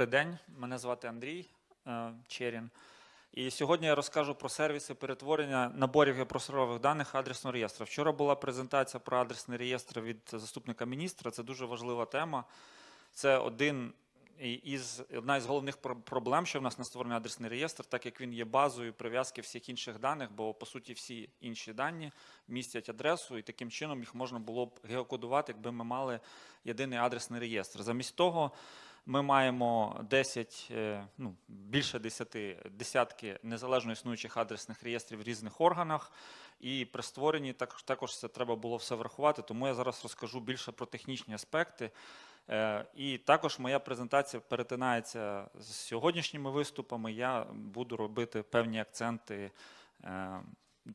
Добрий день, мене звати Андрій е, Черін. І сьогодні я розкажу про сервіси перетворення наборів геопросторових даних адресного реєстру. Вчора була презентація про адресний реєстр від заступника міністра. Це дуже важлива тема. Це один із одна із головних проблем, що в нас на створений адресний реєстр, так як він є базою прив'язки всіх інших даних, бо по суті всі інші дані містять адресу, і таким чином їх можна було б геокодувати, якби ми мали єдиний адресний реєстр. Замість того. Ми маємо 10, е, ну, більше 10, десятки незалежно існуючих адресних реєстрів в різних органах. І при створенні так, також це треба було все врахувати. Тому я зараз розкажу більше про технічні аспекти. Е, І також моя презентація перетинається з сьогоднішніми виступами. Я буду робити певні акценти. Е,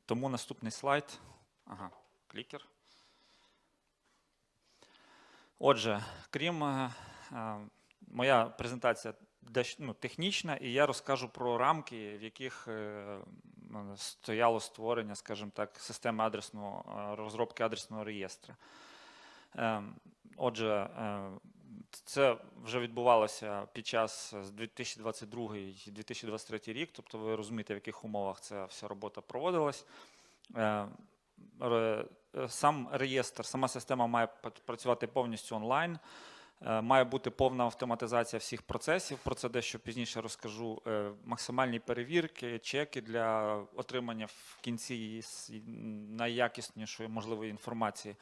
Тому наступний слайд. Ага, клікер. Отже, крім моя презентація ну, технічна, і я розкажу про рамки, в яких е, стояло створення, скажімо так, системи адресного е, розробки адресного реєстру. Е, Отже, е, це вже відбувалося під час 2022-2023 рік, тобто ви розумієте, в яких умовах ця вся робота проводилась. Е, ре- е, Сам реєстр, сама система має працювати повністю онлайн. Е, Має бути повна автоматизація всіх процесів. Про це дещо пізніше розкажу. Е, Максимальні перевірки, чеки для отримання в кінці найякіснішої можливої інформації.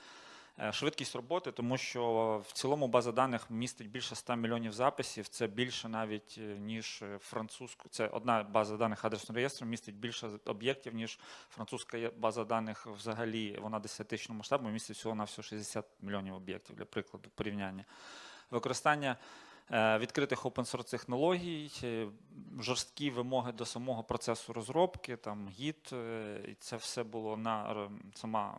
Е, Швидкість роботи, тому що в цілому база даних містить більше 100 мільйонів записів. Це більше навіть е, ніж е, французьку. Це одна база даних адресного реєстру містить більше об'єктів, ніж французька база даних взагалі. Вона десятичного масштабу містить всього на всього 60 мільйонів об'єктів для прикладу порівняння. Використання відкритих open-source технологій, жорсткі вимоги до самого процесу розробки, там гід, і це все було на сама.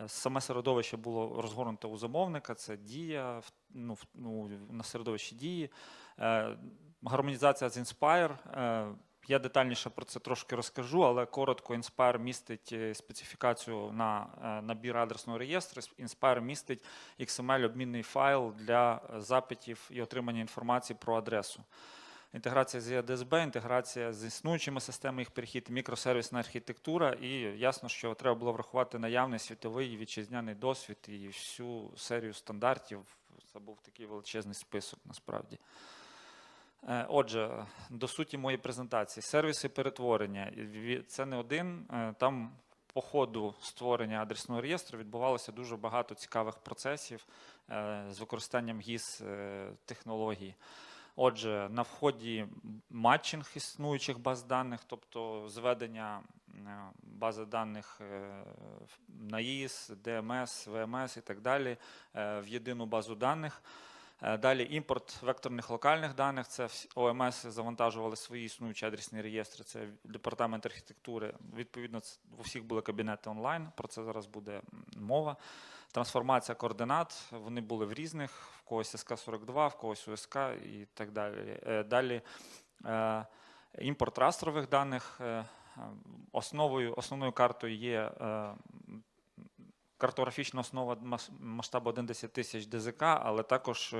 Е, Саме середовище було розгорнуто у замовника, це дія ну, ну, на середовищі дії. Е, Гармонізація з Inspire. е, Я детальніше про це трошки розкажу, але коротко Inspire містить специфікацію на набір адресного реєстру. Inspire містить XML-обмінний файл для запитів і отримання інформації про адресу. Інтеграція з EDSB, інтеграція з існуючими системами, їх перехід, мікросервісна архітектура, і ясно, що треба було врахувати наявний світовий вітчизняний досвід і всю серію стандартів. Це був такий величезний список насправді. Е, Отже, до суті моєї презентації. Сервіси перетворення. Це не один. е, Там по ходу створення адресного реєстру відбувалося дуже багато цікавих процесів е, з використанням ГІС технологій. Отже, на вході матчинг існуючих баз даних, тобто зведення е, бази даних е, на ІС, ДМС, ВМС і так далі е, в єдину базу даних. Далі імпорт векторних локальних даних. Це ОМС завантажували свої існуючі адресні реєстри. Це департамент архітектури. Відповідно, у всіх були кабінети онлайн. Про це зараз буде мова. Трансформація координат. Вони були в різних, в когось СК-42, в когось УСК і так далі. Е, Далі е, імпорт растрових даних. Е, Основою, основною картою є картографічна основа мас- масштабу 11 тисяч ДЗК, але також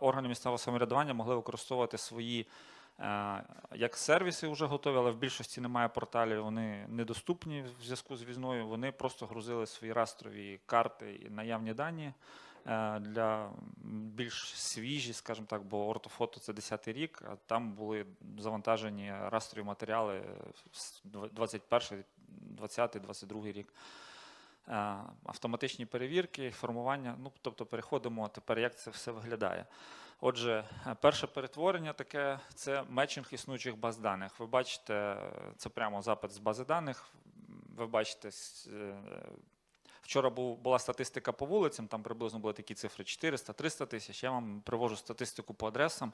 органи місцевого самоврядування могли використовувати свої як сервіси вже готові, але в більшості немає порталів, вони недоступні в зв'язку з війною. Вони просто грузили свої растрові карти і наявні дані е, для більш свіжі, скажімо так, бо ортофото це 10-й рік, а там були завантажені растрові матеріали з 21, 20, 22 рік. Е, Автоматичні перевірки, формування. Ну, тобто переходимо тепер, як це все виглядає. Отже, е, перше перетворення таке це мечинг існуючих баз даних. Ви бачите, це прямо запит з бази даних. Ви бачите, е, вчора була статистика по вулицям, там приблизно були такі цифри 400-300 тисяч. Я вам привожу статистику по адресам.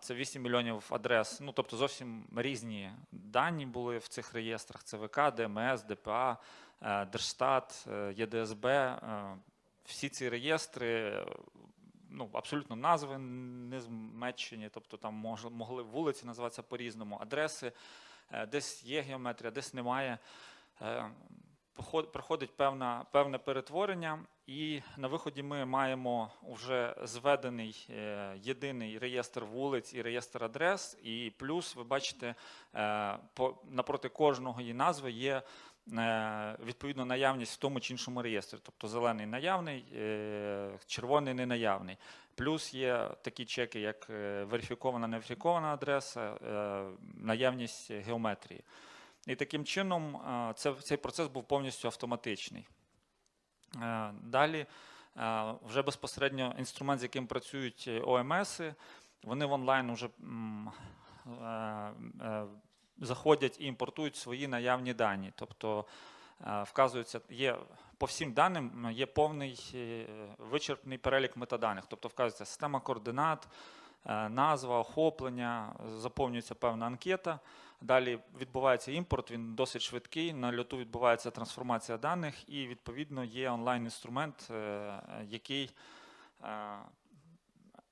Це 8 мільйонів адрес. Ну, тобто зовсім різні дані були в цих реєстрах: ЦВК, ДМС, ДПА, Держстат, е, ЄДСБ. Е, Всі ці реєстри, е, ну, абсолютно назви не змечені, тобто там могли вулиці називатися по-різному, адреси, е, десь є геометрія, десь немає. Е, проходить певна, певне перетворення, і на виході ми маємо вже зведений е, єдиний реєстр вулиць і реєстр адрес. І плюс, ви бачите, е, напроти кожного її назви є е, відповідно наявність в тому чи іншому реєстрі. Тобто зелений наявний, е, червоний ненаявний. Плюс є такі чеки, як е, верифікована, неверифікована адреса, е, наявність геометрії. І таким чином е, цей процес був повністю автоматичний. Е, Далі е, вже безпосередньо інструмент, з яким працюють е, ОМС, вони в онлайн вже е, е, заходять і імпортують свої наявні дані. Тобто е, вказується, є по всім даним є повний е, вичерпний перелік метаданих, тобто вказується система координат, е, назва, охоплення, заповнюється певна анкета. Далі відбувається імпорт, він досить швидкий. На льоту відбувається трансформація даних, і відповідно є онлайн-інструмент, який,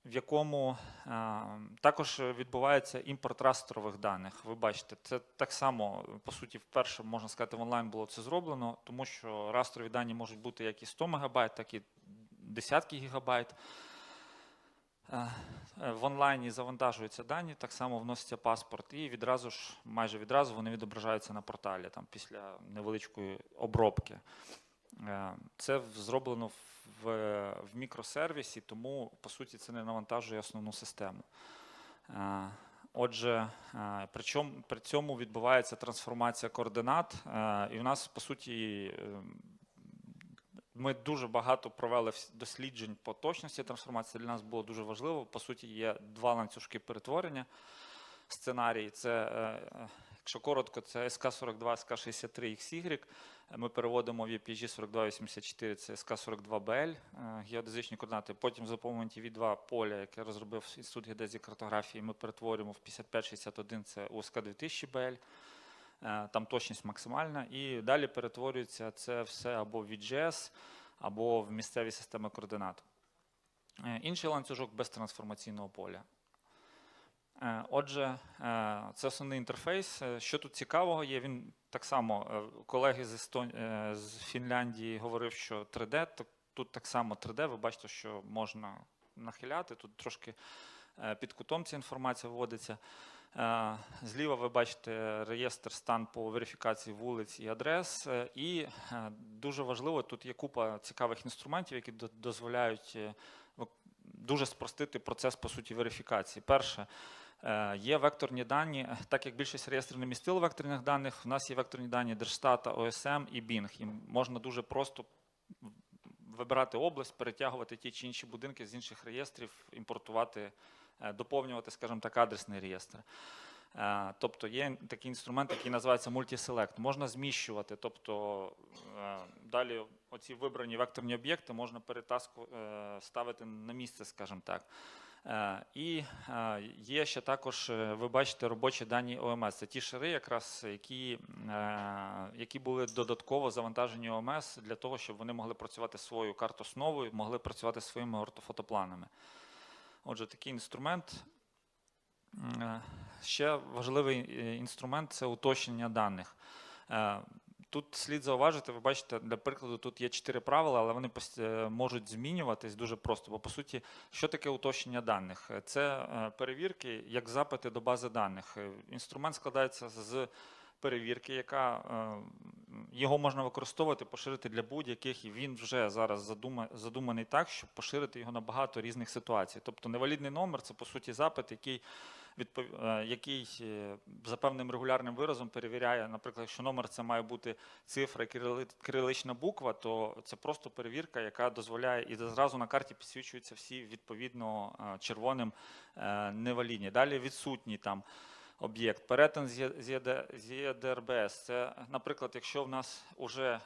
в якому е, також відбувається імпорт растрових даних. Ви бачите, це так само, по суті, вперше можна сказати, в онлайн було це зроблено, тому що растрові дані можуть бути як і 100 МБ, так і десятки гігабайт. Е, е, В онлайні завантажуються дані, так само вноситься паспорт, і відразу ж, майже відразу вони відображаються на порталі там, після невеличкої обробки. Е, Це зроблено в, в мікросервісі, тому по суті це не навантажує основну систему. Е, Отже, е, причому при цьому відбувається трансформація координат, і у нас по суті ми дуже багато провели досліджень по точності трансформації. Для нас було дуже важливо. По суті, є два ланцюжки перетворення сценарії. Це, якщо коротко, це SK42, SK63, XY. Ми переводимо в EPG 4284, це SK42BL, е, геодезичні координати. Потім за допомогою TV2 поля, яке розробив Інститут геодезії картографії, ми перетворюємо в 5561, це USK 2000BL. Е, Там точність максимальна. І далі перетворюється це все або в VGS, або в місцеві системи координат. Е, Інший ланцюжок без трансформаційного поля. Е, Отже, е, це основний інтерфейс. Е, Що тут цікавого є? Він так само колеги з, Естон... з Фінляндії говорив, що 3D, так- тут так само 3D. Ви бачите, що можна нахиляти. Тут трошки під кутом ця інформація вводиться. Зліва ви бачите реєстр стан по верифікації вулиць і адрес. І дуже важливо, тут є купа цікавих інструментів, які дозволяють дуже спростити процес по суті верифікації. Перше, є векторні дані, Е, так як більшість реєстрів не містило векторних даних, в нас є векторні дані Держстата, ОСМ і Bing. І можна дуже просто вибирати область, перетягувати ті чи інші будинки з інших реєстрів, імпортувати, е, доповнювати, скажімо так, адресний реєстр. Е, Тобто є такий інструмент, який називається мультиселект. Можна зміщувати, тобто е, далі оці вибрані векторні об'єкти можна перетаску е, ставити на місце, скажімо так. Е, І е, є ще також, е, ви бачите, робочі дані ОМС. Це ті шари, якраз які, які були додатково завантажені ОМС для того, щоб вони могли працювати своєю картосновою, могли працювати своїми ортофотопланами. Отже, такий інструмент. Ще важливий інструмент це уточнення даних. Тут слід зауважити, ви бачите, для прикладу, тут є чотири правила, але вони е, можуть змінюватись дуже просто. Бо по суті, що таке уточнення даних? Це е, перевірки як запити до бази даних. Е, Інструмент складається з перевірки, яка його можна використовувати, поширити для будь-яких, і він вже зараз задума- задуманий так, щоб поширити його на багато різних ситуацій. Тобто невалідний номер це по суті запит, який який е, за певним регулярним виразом перевіряє, наприклад, якщо номер це має бути цифра і кирилична буква, то це просто перевірка, яка дозволяє і зразу на карті підсвічуються всі відповідно е, червоним е, невалідні. Далі відсутні там. Об'єкт, перетин з ЄДРБС. Це, наприклад, якщо в нас вже,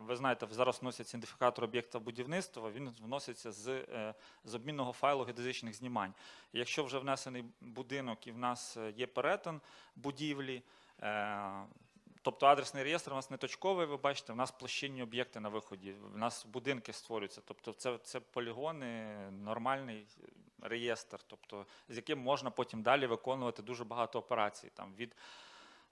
ви знаєте, зараз вноситься ідентифікатор об'єкта будівництва, він вноситься з, е, з обмінного файлу геодезичних знімань. Якщо вже внесений будинок і в нас е, є перетин будівлі, е, тобто адресний реєстр у нас не точковий, ви бачите, в нас площинні об'єкти на виході, в нас будинки створюються. Тобто це, це полігони, нормальний реєстр, тобто з яким можна потім далі виконувати дуже багато операцій. Там, від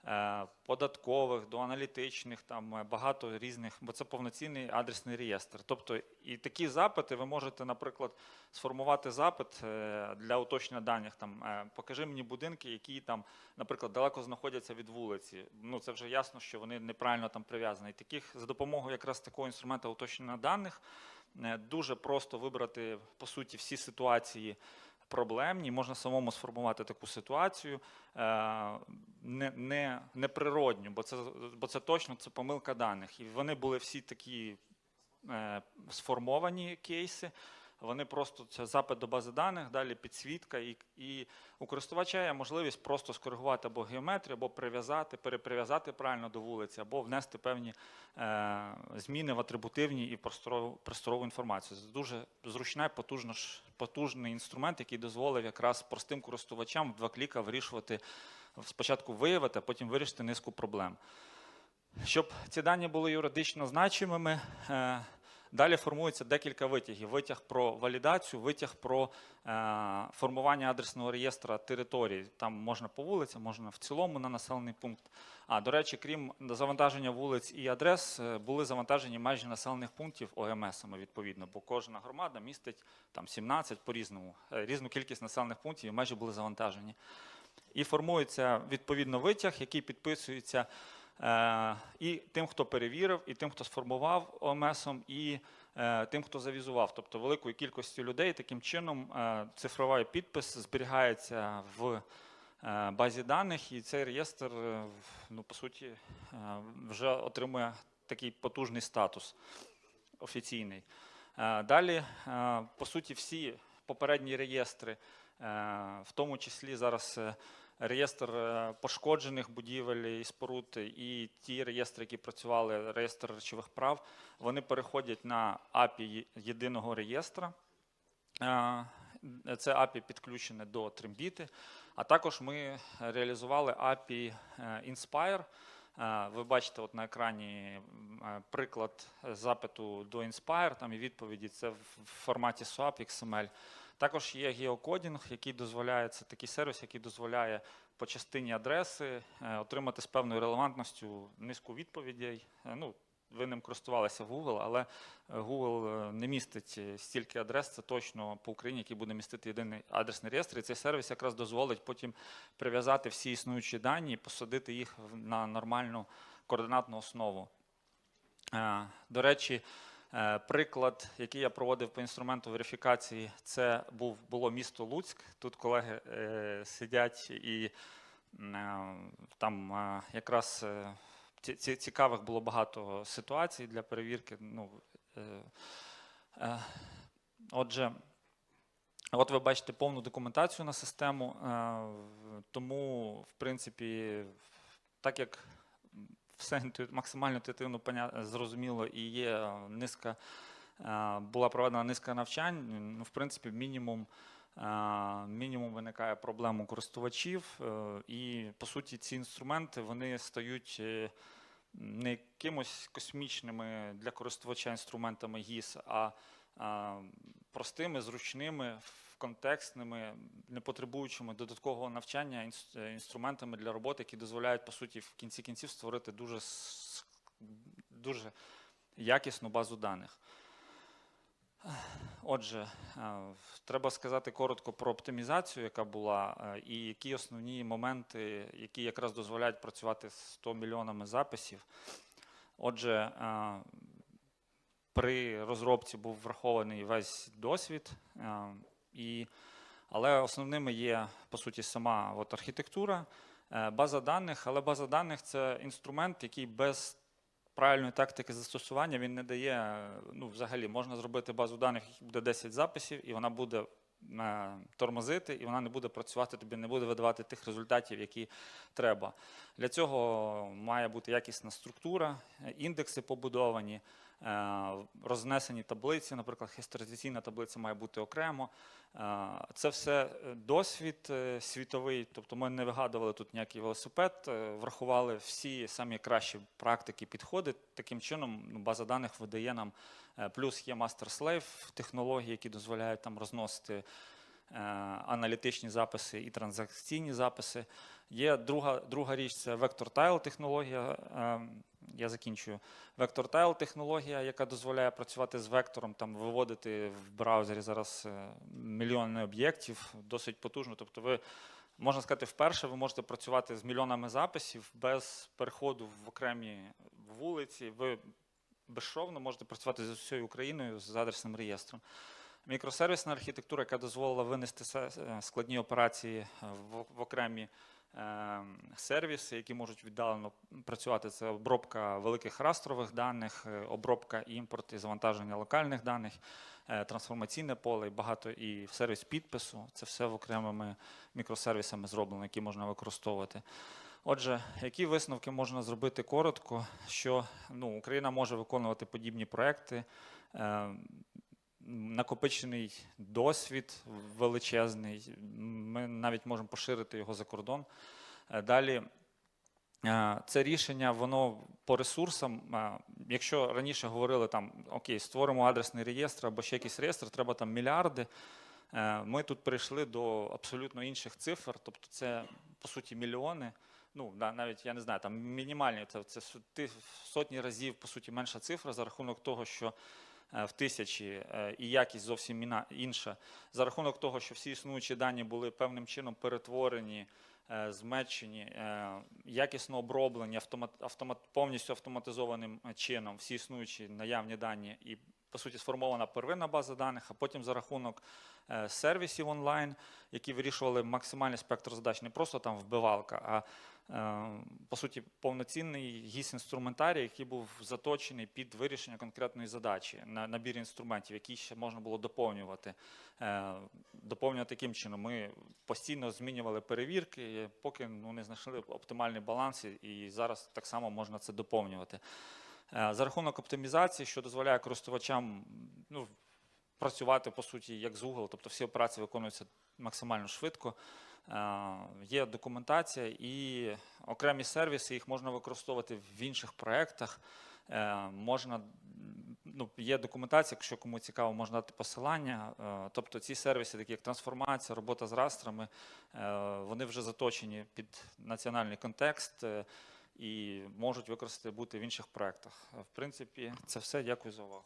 е, податкових до аналітичних, там е, багато різних, бо це повноцінний адресний реєстр. Тобто і такі запити ви можете, наприклад, сформувати запит е, для уточнення даних. Там е, покажи мені будинки, які там, наприклад, далеко знаходяться від вулиці. Ну це вже ясно, що вони неправильно там прив'язані. І таких за допомогою якраз такого інструменту уточнення даних дуже просто вибрати по суті всі ситуації. Проблемні, можна самому сформувати таку ситуацію е, не, не, неприродню, бо це, бо це точно це помилка даних. І вони були всі такі е, сформовані кейси. Вони просто це запит до бази даних, далі підсвітка, і, і у користувача є можливість просто скоригувати або геометрію, або прив'язати, переприв'язати правильно до вулиці, або внести певні е, зміни в атрибутивні і просторову, інформацію. Це дуже зручний, потужно, потужний інструмент, який дозволив якраз простим користувачам в два кліка вирішувати спочатку виявити, а потім вирішити низку проблем. Щоб ці дані були юридично значимими, е, далі формується декілька витягів: витяг про валідацію, витяг про е, формування адресного реєстра території. Там можна по вулицям, можна в цілому на населений пункт. А до речі, крім завантаження вулиць і адрес, е, були завантажені межі населених пунктів ОМСами відповідно, бо кожна громада містить там 17 по-різному, е, різну кількість населених пунктів, і межі були завантажені. І формується відповідно витяг, який підписується і тим, хто перевірив, і тим, хто сформував ОМСом, і е, тим, хто завізував. Тобто великою кількістю людей таким чином е, цифровий підпис зберігається в е, базі даних, і цей реєстр, е, ну, по суті, е, вже отримує такий потужний статус офіційний. Е, Далі, е, по суті, всі попередні реєстри, е, в тому числі зараз е, реєстр е, пошкоджених будівель і споруд, і ті реєстри, які працювали, реєстр речових прав, вони переходять на API єдиного реєстра. Е, Це API підключене до Trimбіти. А також ми реалізували API е, Inspire. Ви бачите от на екрані приклад запиту до Inspire, там і відповіді це в форматі SWAP XML. Також є геокодінг, який дозволяє, це такий сервіс, який дозволяє по частині адреси е, отримати з певною релевантністю низку відповідей. Е, Ну, ви ним користувалися в Google, але е, Google не містить стільки адрес, це точно по Україні, який буде містити єдиний адресний реєстр. І цей сервіс якраз дозволить потім прив'язати всі існуючі дані і посадити їх на нормальну координатну основу. До речі, приклад, який я проводив по інструменту верифікації, це був було місто Луцьк. Тут колеги е, сидять і е, там е, якраз е, ці- ці- цікавих було багато ситуацій для перевірки. Ну, е, е, отже, от ви бачите повну документацію на систему, е, тому, в принципі, так як все максимально інтуїтивно зрозуміло і є е, низка, е, була проведена низка навчань, ну, в принципі, мінімум. е, Мінімум виникає проблем у користувачів, і по суті ці інструменти вони стають не якимось космічними для користувача інструментами ГІС, а, простими, зручними, контекстними, не потребуючими додаткового навчання е, інструментами для роботи, які дозволяють, по суті, в кінці кінців створити дуже, дуже якісну базу даних. Отже, е, треба сказати коротко про оптимізацію, яка була, е, і які основні моменти, які якраз дозволяють працювати з 100 мільйонами записів. Отже, при розробці був врахований весь досвід, е, і, але основними є, по суті, сама от архітектура, е, база даних, але база даних це інструмент, який без правильної тактики застосування він не дає. Ну, взагалі, можна зробити базу даних, в якій буде 10 записів, і вона буде е, тормозити, і вона не буде працювати, тобі не буде видавати тих результатів, які треба. Для цього має бути якісна структура, індекси побудовані, рознесені таблиці, наприклад, хісторизаційна таблиця має бути окремо. Е, Це все е, досвід е, світовий, тобто ми не вигадували тут ніякий велосипед, е, врахували всі самі кращі практики, підходи. Таким чином ну, база даних видає нам е, плюс є master-slave технології, які дозволяють там розносити е, аналітичні записи і транзакційні записи. Є друга, друга річ це вектор-тайл технологія. Я закінчую. Вектор-тайл технологія, яка дозволяє працювати з вектором, там виводити в браузері зараз е, мільйони об'єктів, досить потужно. Тобто, ви можна сказати, вперше ви можете працювати з мільйонами записів без переходу в окремі вулиці. Ви безшовно можете працювати з усією Україною з адресним реєстром. Мікросервісна архітектура, яка дозволила винести е, складні операції е, в, окремі сервіси, які можуть віддалено працювати. Це обробка великих растрових даних, е, обробка імпорт і завантаження локальних даних, е, трансформаційне поле і багато і сервіс підпису. Це все в окремими мікросервісами зроблено, які можна використовувати. Отже, які висновки можна зробити коротко, що ну, Україна може виконувати подібні проекти, е, накопичений досвід величезний. Ми навіть можемо поширити його за кордон. Е, Далі е, це рішення, воно по ресурсам. е, Якщо раніше говорили там окей, створимо адресний реєстр або ще якийсь реєстр, треба там мільярди. Ми тут прийшли до абсолютно інших цифр, тобто це по суті мільйони. Ну навіть я не знаю, там мінімальні це, це сотні разів по суті менша цифра за рахунок того, що в тисячі е, і якість зовсім інша. За рахунок того, що всі існуючі дані були певним чином перетворені, е, змечені, е, якісно оброблені, автомат, автомат, повністю автоматизованим е, чином, всі існуючі наявні дані, і по суті сформована первинна база даних, а потім за рахунок е, сервісів онлайн, які вирішували максимальний спектр задач, не просто там вбивалка, а е, по суті повноцінний гіс інструментарій, який був заточений під вирішення конкретної задачі, на набір інструментів, які ще можна було доповнювати. Е, Доповнювати таким чином. Ми постійно змінювали перевірки, поки ну, не знайшли оптимальний баланс, і зараз так само можна це доповнювати. Е, За рахунок оптимізації, що дозволяє користувачам ну, працювати по суті як з Google, тобто всі операції виконуються максимально швидко. Е, Є документація і окремі сервіси, їх можна використовувати в інших проєктах. Е, Можна, ну, є документація, якщо кому цікаво, можна дати посилання. Тобто ці сервіси, такі як трансформація, робота з растрами, вони вже заточені під національний контекст і можуть використати бути в інших проєктах. Е, В принципі, це все. Дякую за увагу.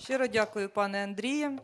Щиро дякую, пане Андрію.